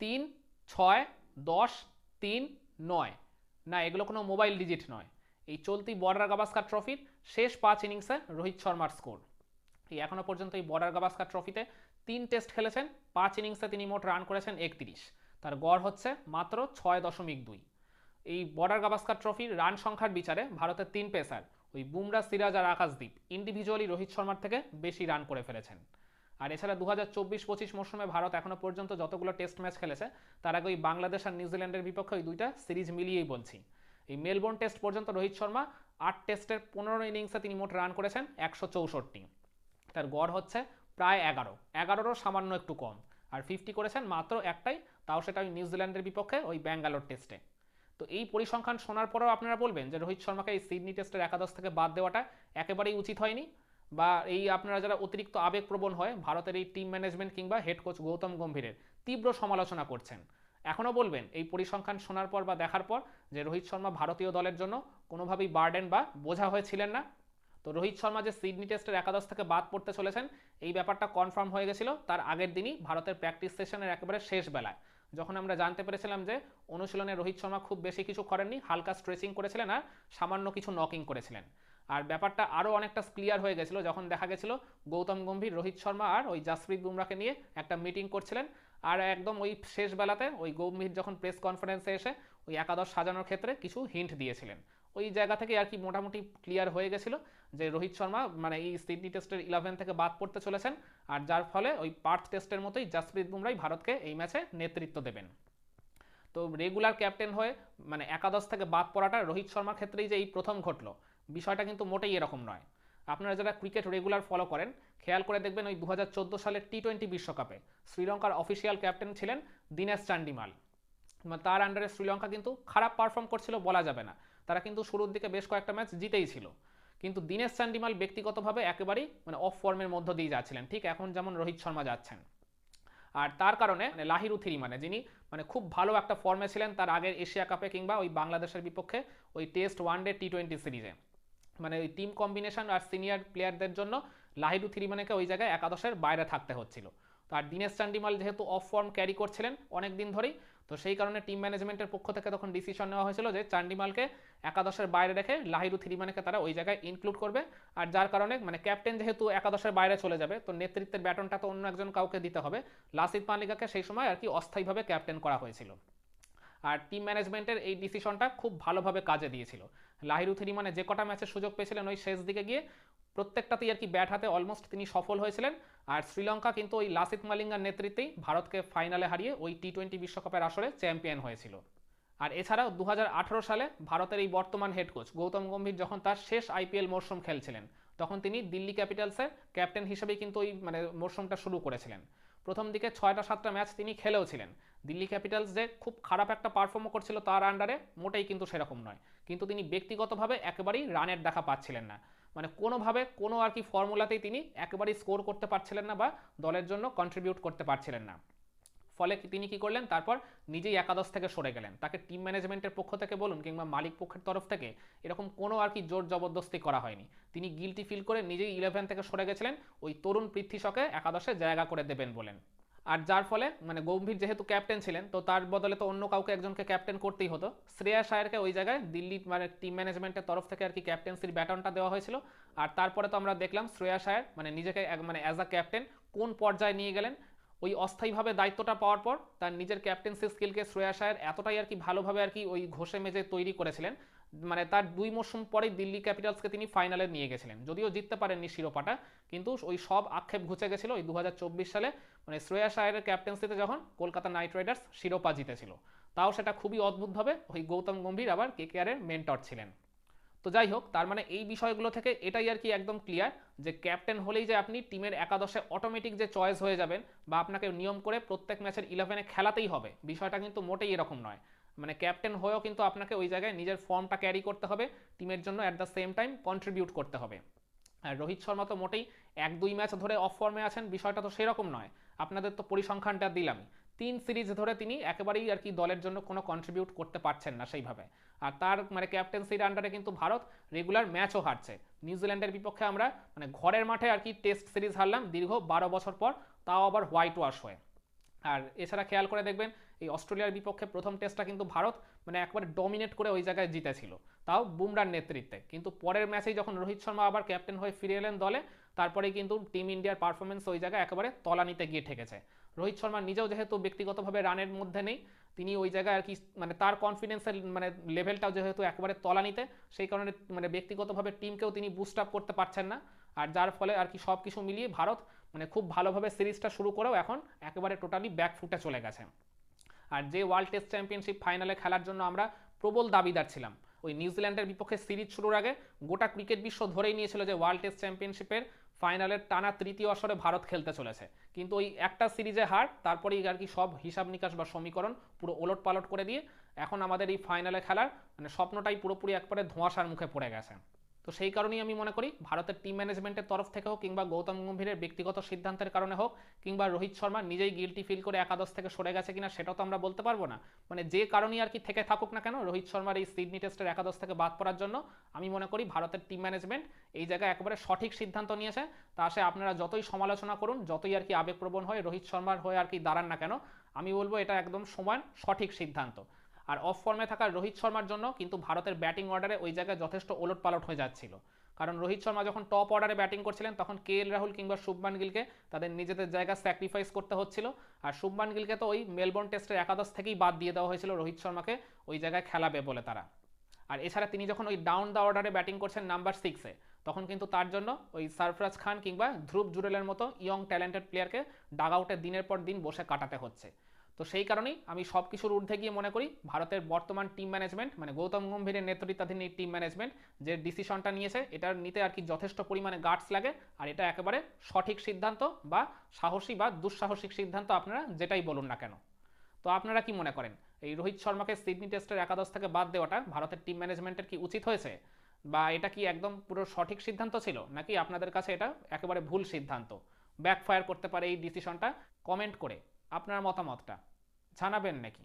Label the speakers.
Speaker 1: তিন, ছয়, দশ, তিন, নয়। না, এগুলো কোনো মোবাইল ডিজিট নয়। এই চলতি বর্ডার গাভাস্কার ট্রফির শেষ পাঁচ ইনিংসে রোহিত শর্মার স্কোর এই এখনও পর্যন্ত এই বর্ডার গাভাস্কার ট্রফিতে তিন টেস্ট খেলেছেন, পাঁচ ইনিংসে তিনি মোট রান করেছেন একত্রিশ। তার গড় হচ্ছে মাত্র ছয় দশমিক দুই। এই বর্ডার গাভাস্কার ট্রফির রান সংখ্যার বিচারে ভারতের তিন পেসার ওই বুমরা সিরাজ আর আকাশদীপ ইন্ডিভিজুয়ালি রোহিত শর্মার থেকে বেশি রান করে ফেলেছেন। আর এছাড়া দু হাজার চব্বিশ পঁচিশ মৌসুমে ভারত এখনও পর্যন্ত যতগুলো টেস্ট ম্যাচ খেলেছে, তার আগে ওই বাংলাদেশ আর নিউজিল্যান্ডের বিপক্ষে ওই দুইটা সিরিজ মিলিয়েই বলছি। এই মেলবোর্ন টেস্ট পর্যন্ত রোহিত শর্মা আট টেস্টের পনেরো ইনিংসে তিনি মোট রান করেছেন একশো চৌষট্টি। তার গড় হচ্ছে প্রায় এগারো। এগারোরও সামান্য একটু কম। আর ফিফটি করেছেন মাত্র একটাই, তাও সেটা ওই নিউজিল্যান্ডের বিপক্ষে ওই ব্যাঙ্গালোর টেস্টে। তো এই পরিসংখ্যান শোনার পরেও আপনারা বলবেন যে রোহিত শর্মাকে এই সিডনি টেস্টের একাদশ থেকে বাদ দেওয়াটা একেবারেই উচিত হয়নি। বা এই আপনারা যারা অতিরিক্ত আবেগপ্রবণ হয়, ভারতের এই টিম ম্যানেজমেন্ট কিংবা হেড কোচ গৌতম গম্ভীরের তীব্র সমালোচনা করছেন। এখনও বলবেন, এই পরিসংখ্যান শোনার পর বা দেখার পর যে রোহিত শর্মা ভারতীয় দলের জন্য কোনোভাবেই বার্ডেন বা বোঝা হয়েছিলেন না। তো রোহিত শর্মা যে সিডনি টেস্টের একাদশ থেকে বাদ পড়তে চলেছেন, এই ব্যাপারটা কনফার্ম হয়ে গেছিল তার আগের দিনই ভারতের প্র্যাকটিস সেশনের একেবারে শেষ বেলায়। যখন আমরা জানতে পেরেছিলাম যে অনুশীলনে রোহিত শর্মা খুব বেশি কিছু করেননি, হালকা স্ট্রেচিং করেছিলেন আর সামান্য কিছু নকিং করেছিলেন। আর ব্যাপারটা আরও অনেকটা ক্লিয়ার হয়ে গেছিল যখন দেখা গেছিল গৌতম গম্ভীর, রোহিত শর্মা আর ওই জাসপ্রীত বুমরাকে নিয়ে একটা মিটিং করছিলেন। আর একদম ওই শেষ বেলাতে ওই গম্ভীর যখন প্রেস কনফারেন্সে এসে ওই একাদশ সাজানোর ক্ষেত্রে কিছু হিন্ট দিয়েছিলেন। ওই জায়গা থেকে আর কি মোটামুটি ক্লিয়ার হয়ে গেছিল যে রোহিত শর্মা মানে এই সিডনি টেস্টের ইলেভেন থেকে বাদ পড়তে চলেছেন। আর যার ফলে ওই পার্থ টেস্টের মতোই জাসপ্রীত বুমরাই ভারতকে এই ম্যাচে নেতৃত্ব দেবেন। তো রেগুলার ক্যাপ্টেন হয়ে মানে একাদশ থেকে বাদ পড়াটা রোহিত শর্মার ক্ষেত্রেই যে এই প্রথম ঘটলো, বিষয়টা কিন্তু মোটেই এরকম নয়। আপনারা যারা ক্রিকেট রেগুলার ফলো করেন, খেয়াল করে দেখবেন ওই দু হাজার চোদ্দ সালের টি টোয়েন্টি বিশ্বকাপে শ্রীলঙ্কার অফিসিয়াল ক্যাপ্টেন ছিলেন দীনেশ চান্ডিমাল। তার আন্ডারে শ্রীলঙ্কা কিন্তু খারাপ পারফর্ম করছিল বলা যাবে না। তারা কিন্তু শুরুর দিকে বেশ কয়েকটা ম্যাচ জিতেই ছিল। কিন্তু দীনেশ চান্ডিমাল ব্যক্তিগতভাবে একেবারেই মানে অফ ফর্মের মধ্য দিয়ে যাচ্ছিলেন। ঠিক এখন যেমন রোহিত শর্মা যাচ্ছেন। আর তার কারণে মানে লাহিরু থিরি মানে যিনি মানে খুব ভালো একটা ফর্মে ছিলেন তার আগের এশিয়া কাপে কিংবা ওই বাংলাদেশের বিপক্ষে ওই test one day T twenty সিরিজে মানে ওই টিম কম্বিনেশন আর সিনিয়র প্লেয়ারদের জন্য লাহিরু থিরি মানেকে ওই জায়গায় একাদশের বাইরে থাকতে হচ্ছিল। আর দীনেশ চান্ডিমাল যেহেতু অফ ফর্ম ক্যারি করছিলেন অনেক দিন ধরেই, তো সেই কারণে টিম ম্যানেজমেন্টের পক্ষ থেকে তখন ডিসিশন নেওয়া হয়েছিল যে চান্ডিমালকে একাদশের বাইরে রেখে লাহিরু থিরিমানেকে তারা ওই জায়গায় ইনক্লুড করবে। আর যার কারণে মানে ক্যাপ্টেন যেহেতু একাদশের বাইরে চলে যাবে, তো নেতৃত্বের ব্যাটনটা তো অন্য একজন কাউকে দিতে হবে। লাসিদ পান্ডিকাকে সেই সময় আর কি অস্থায়ীভাবে ক্যাপ্টেন করা হয়েছিল। আর টিম ম্যানেজমেন্টের এই ডিসিশনটা খুব ভালোভাবে কাজে দিয়েছিল। লাহিরু থিরিমানে যে কটা ম্যাচের সুযোগ পেয়েছিলেন ওই শেষ দিকে গিয়ে প্রত্যেকটাতেই আর কি ব্যাট হাতে অলমোস্ট তিনি সফল হয়েছিলেন। আর শ্রীলঙ্কা কিন্তু ওই লাসিত মালিঙ্গার নেতৃত্বেই ভারতকে ফাইনালে হারিয়ে ওই টি টোয়েন্টি বিশ্বকাপের আসরে চ্যাম্পিয়ন হয়েছিল। আর এছাড়াও দু হাজার আঠারো সালে ভারতের এই বর্তমান হেড কোচ গৌতম গম্ভীর যখন তার শেষ আইপিএল মরশুম খেলছিলেন, তখন তিনি দিল্লি ক্যাপিটালসের ক্যাপ্টেন হিসেবেই কিন্তু ওই মানে মরশুমটা শুরু করেছিলেন। প্রথম দিকে ছয়টা সাতটা ম্যাচ তিনি খেলেও ছিলেন। দিল্লি ক্যাপিটালস যে খুব খারাপ একটা পারফর্মও করছিল তার আন্ডারে মোটেই কিন্তু সেরকম নয়। কিন্তু তিনি ব্যক্তিগতভাবে একেবারেই রানের দেখা পাচ্ছিলেন না। মানে কোনোভাবে কোনো আর কি ফর্মুলাতেই তিনি একেবারেই স্কোর করতে পারছিলেন না বা দলের জন্য কন্ট্রিবিউট করতে পারছিলেন না। ফলে তিনি কি করলেন? তারপর নিজেই একাদশ থেকে সরে গেলেন। তাকে টিম ম্যানেজমেন্টের পক্ষ থেকে বলুন কিংবা মালিক পক্ষের তরফ থেকে এরকম কোনো আর কি জোর জবরদস্তি করা হয়নি। তিনি গিলটি ফিল করে নিজেই ইলেভেন থেকে সরে গেছিলেন। ওই তরুণ পৃথ্বী শকে একাদশে জায়গা করে দেবেন বলেন। আর যার ফলে মানে গম্ভীর যেহেতু ক্যাপ্টেন ছিলেন, তো তার বদলে তো অন্য কাউকে একজনকে ক্যাপ্টেন করতেই হতো। শ্রেয়া শায়ারকে ওই জায়গায় দিল্লি মানে টিম ম্যানেজমেন্টের তরফ থেকে আর কি ক্যাপ্টেন্সির ব্যাটনটা দেওয়া হয়েছিল। আর তারপরে তো আমরা দেখলাম শ্রেয়া শায়ার মানে নিজেকে মানে অ্যাজ আ ক্যাপ্টেন কোন পর্যায়ে নিয়ে গেলেন, ওই অস্থায়ীভাবে দায়িত্বটা পাওয়ার পর, তার নিজের ক্যাপ্টেন্সি স্কিলকে শ্রেয়া শায়ের এতটাই আর কি ভালোভাবে আর কি ওই ঘষে মেজে তৈরি করেছিলেন মানে তার দুই মরশুম পরেই দিল্লি ক্যাপিটালসকে তিনি ফাইনালে নিয়ে গেছিলেন। যদিও জিততে পারেননি শিরোপাটা, কিন্তু ওই সব আক্ষেপ ঘুচে গেছিল ওই দু হাজার চব্বিশ সালে। মানে শ্রেয়া শায়ের ক্যাপ্টেন্সিতে যখন কলকাতা নাইট রাইডার্স শিরোপা জিতেছিল, তাও সেটা খুবই অদ্ভুতভাবে ওই গৌতম গম্ভীর আবার কে কেআরের মেন্টর ছিলেন। তো যাই হোক, তার মানে এই বিষয়গুলো থেকে এটাই আর কি একদম ক্লিয়ার যে ক্যাপ্টেন হলেই যে আপনি টিমের একাদশে অটোমেটিক যে চয়েস হয়ে যাবেন বা আপনাকে নিয়ম করে প্রত্যেক ম্যাচের ইলেভেনে খেলাতেই হবে, বিষয়টা কিন্তু মোটেই এরকম নয়। মানে ক্যাপ্টেন হয়েও কিন্তু আপনাকে ওই জায়গায় নিজের ফর্মটা ক্যারি করতে হবে টিমের জন্য at the same time contribute করতে হবে। আর রোহিত শর্মা তো মোটেই এক দুই ম্যাচ ধরে অফ ফর্মে আছেন, বিষয়টা তো সেরকম নয়। আপনাদের তো পরিসংখ্যানটা দিলামই তিন সিরিজ ধরে তিনি একেবারেই আর কি দলের জন্য কোনো কন্ট্রিবিউট করতে পারছেন না সেইভাবে। আর তার মানে ক্যাপ্টেন্সির আন্ডারে কিন্তু ভারত রেগুলার ম্যাচও হারছে। নিউজিল্যান্ডের বিপক্ষে আমরা মানে ঘরের মাঠে আর কি টেস্ট সিরিজ হারলাম দীর্ঘ বারো বছর পর, তাও আবার হোয়াইট ওয়াশ হয়ে। আর এছাড়া খেয়াল করে দেখবেন, এই অস্ট্রেলিয়ার বিপক্ষে প্রথম টেস্টটা কিন্তু ভারত মানে একবার ডমিনেট করে ওই জায়গায় জিতেছিল। তাও বুমরার নেতৃত্বে। কিন্তু পরের ম্যাচেই যখন রোহিত শর্মা আবার ক্যাপ্টেন হয়ে ফিরে এলেন দলে তারপরেই কিন্তু টিম ইন্ডিয়ার পারফরমেন্স ওই জায়গায় একেবারে তলানিতে গিয়ে ঠেকেছে। রোহিত শর্মা নিজেও যেহেতু ব্যক্তিগতভাবে রানের মধ্যে নেই, তিনি ওই জায়গায় আর কি মানে তার কনফিডেন্সের মানে লেভেলটাও যেহেতু একেবারে তলানিতে, সেই কারণে মানে ব্যক্তিগতভাবে টিমকেও তিনি বুস্ট আপ করতে পারছেন না। আর যার ফলে আর কি সব কিছু মিলিয়ে ভারত মানে খুব ভালোভাবে সিরিজটা শুরু করেও এখন একেবারে টোটালি ব্যাক ফুটে চলে গেছে। আর যে ওয়ার্ল্ড টেস্ট চ্যাম্পিয়নশিপ ফাইনালে খেলার জন্য আমরা প্রবল দাবিদার ছিলাম। ওই নিউজিল্যান্ডের বিপক্ষে সিরিজ শুরুর আগে গোটা ক্রিকেট বিশ্ব ধরেই নিয়েছিল যে ওয়ার্ল্ড টেস্ট চ্যাম্পিয়নশিপের ফাইনালের টানা তৃতীয় আসরে ভারত খেলতে চলেছে। কিন্তু ওই একটা সিরিজে হার, তারপরেই আর কি সব হিসাব নিকাশ বা সমীকরণ পুরো ওলট পালট করে দিয়ে এখন আমাদের এই ফাইনালে খেলার মানে স্বপ্নটাই পুরোপুরি একবারে ধোঁয়াশার মুখে পড়ে গেছে। তো সেই কারণেই আমি মনে করি ভারতের টিম ম্যানেজমেন্টের তরফ থেকে হোক কিংবা গৌতম গম্ভীরের ব্যক্তিগত সিদ্ধান্তের কারণে হোক কিংবা রোহিত শর্মা নিজেই গিলটি ফিল করে একাদশ থেকে সরে গেছে কিনা সেটাও তো আমরা বলতে পারব না। মানে যে কারণেই আর কি থেকে থাকুক না কেন রোহিত শর্মার এই সিডনি টেস্টের একাদশ থেকে বাদ পড়ার জন্য আমি মনে করি ভারতের টিম ম্যানেজমেন্ট এই জায়গায় একেবারে সঠিক সিদ্ধান্ত নিয়েছে। তা সে আপনারা যতই সমালোচনা করুন, যতই আর কি আবেগপ্রবণ হয়ে রোহিত শর্মার হয়ে আর কি দাঁড়ান না কেন, আমি বলব এটা একদম সমান সঠিক সিদ্ধান্ত। আর অফ ফর্মে থাকা রোহিত শর্মার জন্য কিন্তু ভারতের ব্যাটিং অর্ডারে ওই জায়গায় যথেষ্ট ওলট পালট হয়ে যাচ্ছিল। কারণ রোহিত শর্মা যখন টপ অর্ডারে ব্যাটিং করছিলেন, তখন কে এল রাহুল কিংবা শুভমান গিলকে তাদের নিজেদের জায়গা স্যাক্রিফাইস করতে হচ্ছিল। আর শুভমান গিলকে তো ওই মেলবোর্ন টেস্টের একাদশ থেকেই বাদ দিয়ে দেওয়া হয়েছিল রোহিত শর্মাকে, ওই জায়গায় খেলাবে বলে তারা। আর এছাড়া তিনি যখন ওই ডাউন দ্য অর্ডারে ব্যাটিং করছেন নাম্বার সিক্সে তখন কিন্তু তার জন্য ওই সারফরাজ খান কিংবা ধ্রুব জুরেলের মতো ইয়ং ট্যালেন্টেড প্লেয়ারকে ডাগ আউটে দিনের পর দিন বসে কাটাতে হচ্ছে। তো সেই কারণেই আমি সব কিছুর ঊর্ধ্বে গিয়ে মনে করি ভারতের বর্তমান টিম ম্যানেজমেন্ট মানে গৌতম গম্ভীরের নেতৃত্বাধীন এই টিম ম্যানেজমেন্ট যে ডিসিশনটা নিয়েছে এটার নিতে আর কি যথেষ্ট পরিমাণে গার্ডস লাগে। আর এটা একেবারে সঠিক সিদ্ধান্ত বা সাহসী বা দুঃসাহসিক সিদ্ধান্ত আপনারা যেটাই বলুন না কেন। তো আপনারা কি মনে করেন? এই রোহিত শর্মাকে সিডনি টেস্টের একাদশ থেকে বাদ দেওয়াটা ভারতের টিম ম্যানেজমেন্টের কি উচিত হয়েছে? বা এটা কি একদম পুরো সঠিক সিদ্ধান্ত ছিল? নাকি আপনাদের কাছে এটা একেবারে ভুল সিদ্ধান্ত? ব্যাকফায়ার করতে পারে এই ডিসিশনটা কমেন্ট করে আপনার মতামতটা। জানাবেন নাকি?